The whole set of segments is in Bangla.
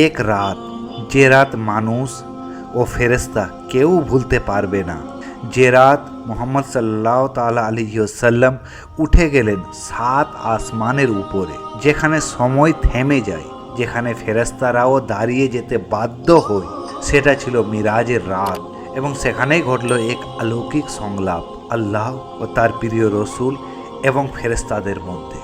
এক রাত যে রাত মানুষ ও ফেরেস্তা কেউ ভুলতে পারবে না। যে রাত মোহাম্মদ সাল্লাহ তালা আলিহাল্লাম উঠে গেলেন সাত আসমানের উপরে, যেখানে সময় থেমে যায়, যেখানে ফেরেস্তারাও দাঁড়িয়ে যেতে বাধ্য হয়, সেটা ছিল মিরাজের রাত এবং সেখানেই ঘটল এক অলৌকিক সংলাপ আল্লাহ ও তার প্রিয় রসুল এবং ফেরেস্তাদের মধ্যে।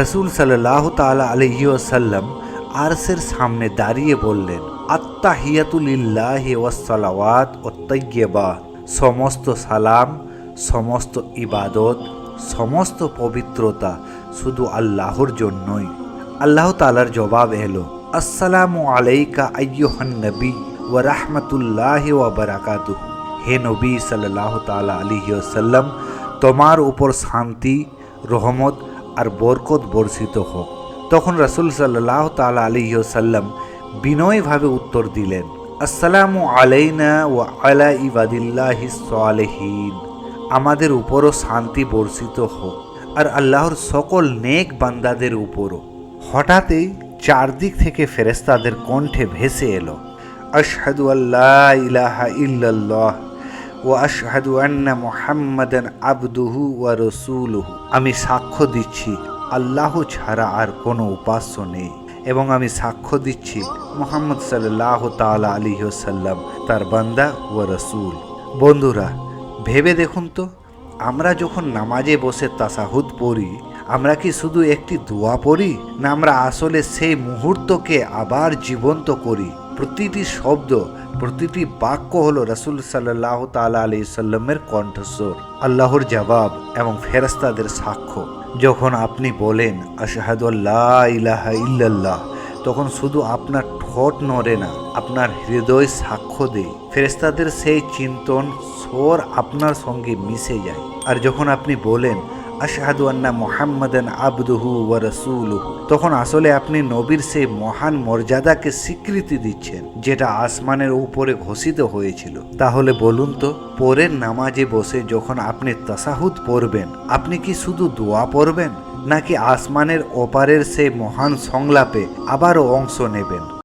রসুল সাল্লাহ তালা আলহিউসাল্লাম আরসের সামনে দাঁড়িয়ে বললেন আত্মাহিয়াতুলিল্লাহ ওয়াসালাওয়াত ও তৈয়বাত সমস্ত সালাম, সমস্ত ইবাদত, সমস্ত পবিত্রতা শুধু আল্লাহর জন্যই। আল্লাহ তালার জবাব এলো, আসসালামু আলাইকা আയ്য়ুহান নবী ও রাহমাতুল্লাহ ওয়া বারাকাতুহ। হে নবী সাল্লাহ তালা আলিহাল্লাম তোমার উপর শান্তি, রহমত আর বরকত বর্ষিত হোক। তখন রসুল সাল্লাহ তালা আলিহাল্লাম বিনয়ভাবে উত্তর দিলেন, আসসালামু আলাইনা ও আলা ইবাদিল্লাহি সালেহীন। আমাদের উপরও শান্তি বর্ষিত হোক আর আল্লাহর সকল নেক বান্দাদের উপরও। হঠাৎই চারদিক থেকে ফেরেস্তাদের কণ্ঠে ভেসে এলো, আশহাদু আল্লাহ ইলাহা ইল্লাল্লাহ ও আশহাদু আন্না মুহাম্মাদান আবদুহু ওয়া রসুলুহু। আমি সাক্ষ্য দিচ্ছি আল্লাহ ছাড়া আর কোনো উপাস্য নেই। এবং আমি সাক্ষ্য দিচ্ছি মোহাম্মদ সাল্লাহ তালা আলী সাল্লাম তার বান্দা ও রসুল। বন্ধুরা, ভেবে দেখুন তো, আমরা যখন নামাজে বসে তাসাহুদ পড়ি, আমরা কি শুধু একটি দোয়া পড়ি, না আমরা আসলে সেই মুহূর্তকে আবার জীবন্ত করি? প্রতিটি শব্দ, প্রতিটি বাক্য হল রসুল সাল্লাহ তালা আলি সাল্লামের কণ্ঠস্বর, আল্লাহর জবাব এবং ফেরস্তাদের সাক্ষ্য। যখন আপনি বলেন আশাহাদুল্লাহ ইলাহা ইল্লাল্লাহ, তখন শুধু আপনার ঠোঁট নড়ে না, আপনার হৃদয় সাক্ষ্য দেয়। ফেরেস্তাদের সেই চিন্তন স্বর আপনার সঙ্গে মিশে যায়। আর যখন আপনি বলেন আশাহাদু আন্না মোহাম্মদান আবদুহু ওয়া রসুলুহু। তখন আসলে আপনি নবীর সেই মহান মর্যাদাকে স্বীকৃতি দিচ্ছেন, যেটা আসমানের উপরে ঘোষিত হয়েছিল। তাহলে বলুন তো, পরের নামাজে বসে যখন আপনি তাসাহুদ পড়বেন, আপনি কি শুধু দোয়া পড়বেন, নাকি আসমানের ওপারের সেই মহান সংলাপে আবারও অংশ নেবেন?